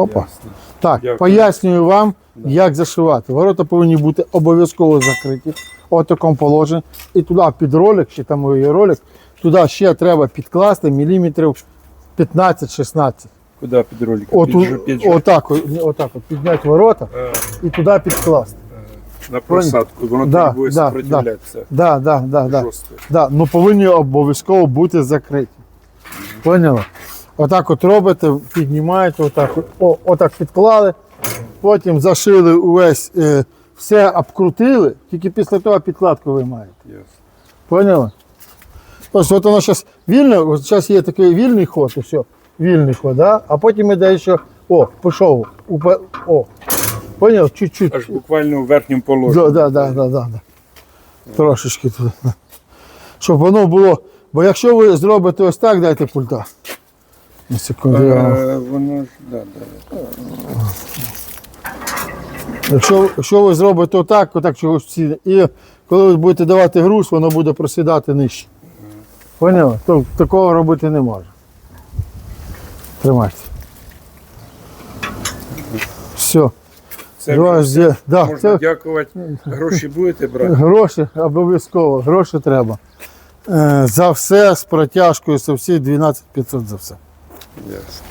Опа. Так, Дякую. пояснюю вам, як зашивати. Ворота повинні бути обов'язково закриті в такому положенні. І туди під ролик, чи там є ролик, туди ще треба підкласти міліметрів 15-16. Куди під ролик? От, Під, жо- під отак, отак от підняти ворота Е, і туди підкласти. на просадку, воно Да, буде да, сопротивлятися. Да, да, да, да. Жорстко. Да, ну повинні обов'язково бути закриті. Поняли? Отак от робите, піднімаєте, отак. О, отак підклали, потім зашили увесь, е, все обкрутили, тільки після того підкладку ви маєте. Ясно. Поняли? Ось от воно зараз вільне, ось зараз є такий вільний ход, і все, вільний ход, да? а потім іде ще, о, пішов, упа, о, поняв, чуть-чуть. Аж буквально у верхньому положенні. да, да, да, да, да. Трошечки туди. Щоб воно було. Бо якщо ви зробите ось так, дайте пульта. На секунду. Е, Воно ж, да, да. Якщо, якщо ви зробите отак, отак чогось всі, і коли ви будете давати груз, воно буде просідати нижче. Поняли? То, такого робити не може. Тримайте. Все. Це вже є- да, можна це- дякувати. Гроші будете брати? Гроші обов'язково, гроші треба. Е, за все з протяжкою, за всі 12 500 за все. Yes.